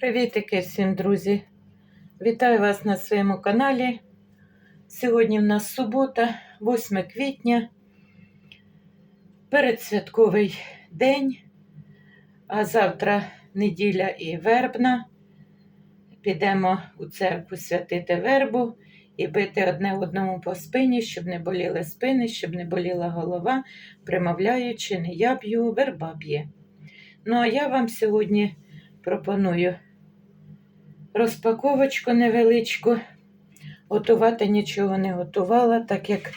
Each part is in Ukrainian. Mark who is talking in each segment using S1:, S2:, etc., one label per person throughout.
S1: Привітики всім, друзі! Вітаю вас на своєму каналі. Сьогодні в нас субота, 8 квітня, передсвятковий день, а завтра неділя і вербна. Підемо у церкву святити вербу і бити одне одному по спині, щоб не боліли спини, щоб не боліла голова, примовляючи, не я б'ю, верба б'є. Ну, а я вам сьогодні пропоную розпаковочку невеличку. Готувати нічого не готувала, так як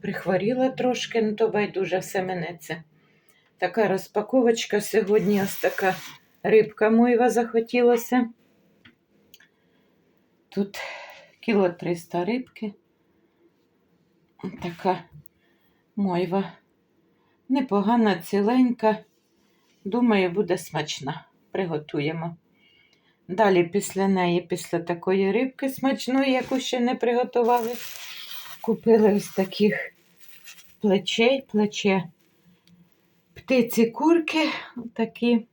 S1: прихворіла трошки, ну то байдуже все минеться. Така розпаковочка сьогодні ось така рибка мойва захотілося. Тут кіло 300 рибки. Така мойва. Непогана, ціленька. Думаю, буде смачна. Приготуємо. Далі після неї, після такої рибки смачної, яку ще не приготували, купили ось таких плечей, плече птиці курки. Такі.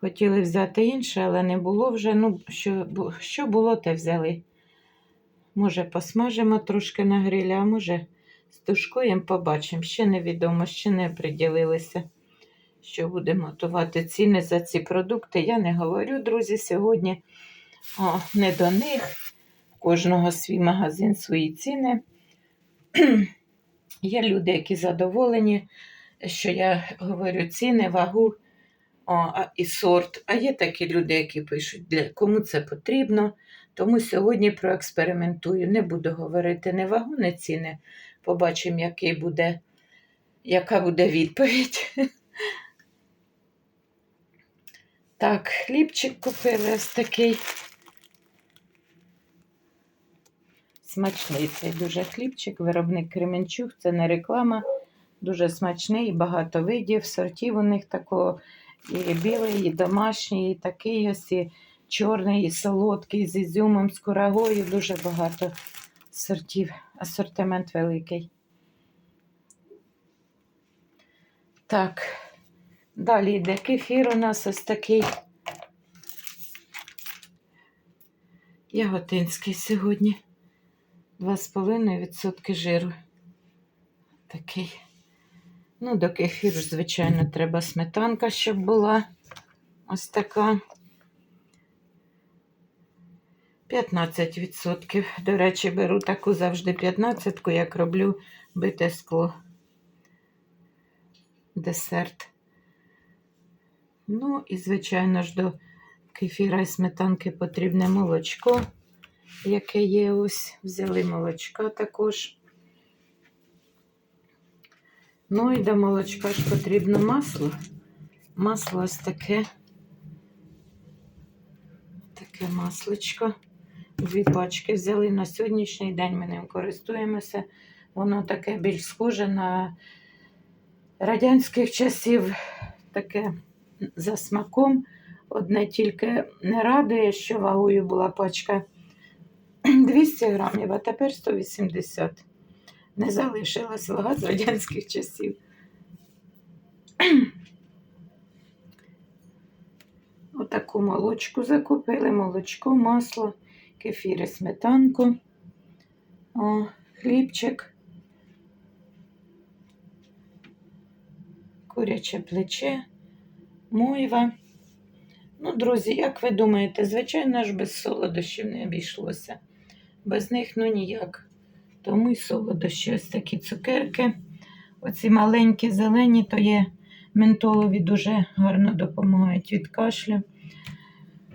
S1: Хотіли взяти інше, але не було вже. Ну, що, що було, те взяли. Може, посмажимо трошки на грилі, а може, стушкуємо, побачимо. Ще невідомо, ще не приділилися що будемо готувати ціни за ці продукти. Я не говорю, друзі, сьогодні о, не до них. Кожного свій магазин, свої ціни. Є люди, які задоволені, що я говорю ціни, вагу о, а, і сорт. А є такі люди, які пишуть, для кому це потрібно. Тому сьогодні проекспериментую. Не буду говорити не вагу, не ціни. Побачимо, який буде, яка буде відповідь. Так, хлібчик купили ось такий. Смачний цей дуже хлібчик, виробник Кременчук, це не реклама. Дуже смачний, багато видів, сортів у них такого. І білий, і домашній, і такий ось, і чорний, і солодкий, з ізюмом, з курагою. Дуже багато сортів, асортимент великий. Так. Далі йде кефір у нас ось такий яготинський сьогодні. 2,5% жиру. Такий. Ну, до кефіру, звичайно, треба сметанка, щоб була ось така. 15%. До речі, беру таку завжди 15, як роблю бите скло. Десерт. Ну і, звичайно ж, до кефіра і сметанки потрібне молочко, яке є ось. Взяли молочка також. Ну і до молочка ж потрібно масло. Масло ось таке. Таке масличко. Дві пачки взяли на сьогоднішній день ми ним користуємося. Воно таке більш схоже на радянських часів, таке за смаком. Одне тільки не радує, що вагою була пачка 200 грамів, а тепер 180. Не залишилась вага з радянських часів. Отаку молочку закупили, молочко, масло, кефір і сметанку, О, хлібчик, куряче плече мойва. Ну, друзі, як ви думаєте, звичайно ж, без солодощів не обійшлося. Без них ну ніяк. Тому й солодощі ось такі цукерки. Оці маленькі зелені, то є ментолові дуже гарно допомагають від кашлю.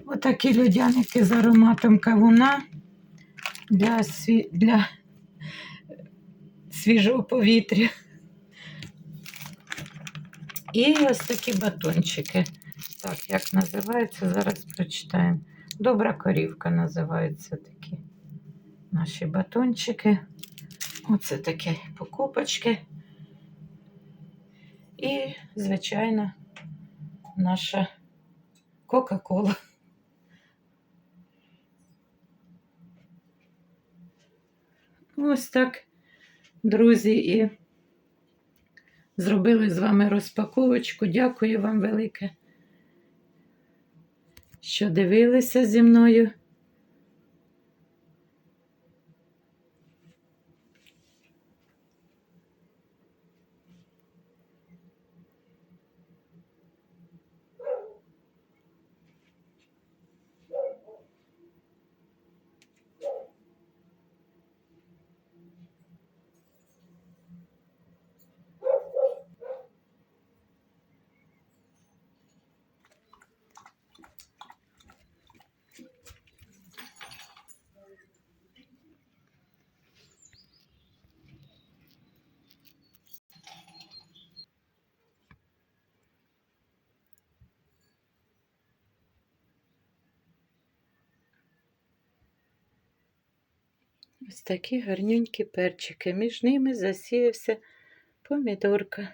S1: Отакі людяники з ароматом кавуна для, сві... для свіжого повітря. І ось такі батончики. Так, як називається, зараз прочитаємо. Добра корівка називаються такі наші батончики. Оце такі покупочки. І, звичайно, наша Кока-Кола. Ось так, друзі, і зробили з вами розпаковочку. Дякую вам велике що дивилися зі мною. Ось такі гарненькі перчики. Між ними засіявся помідорка.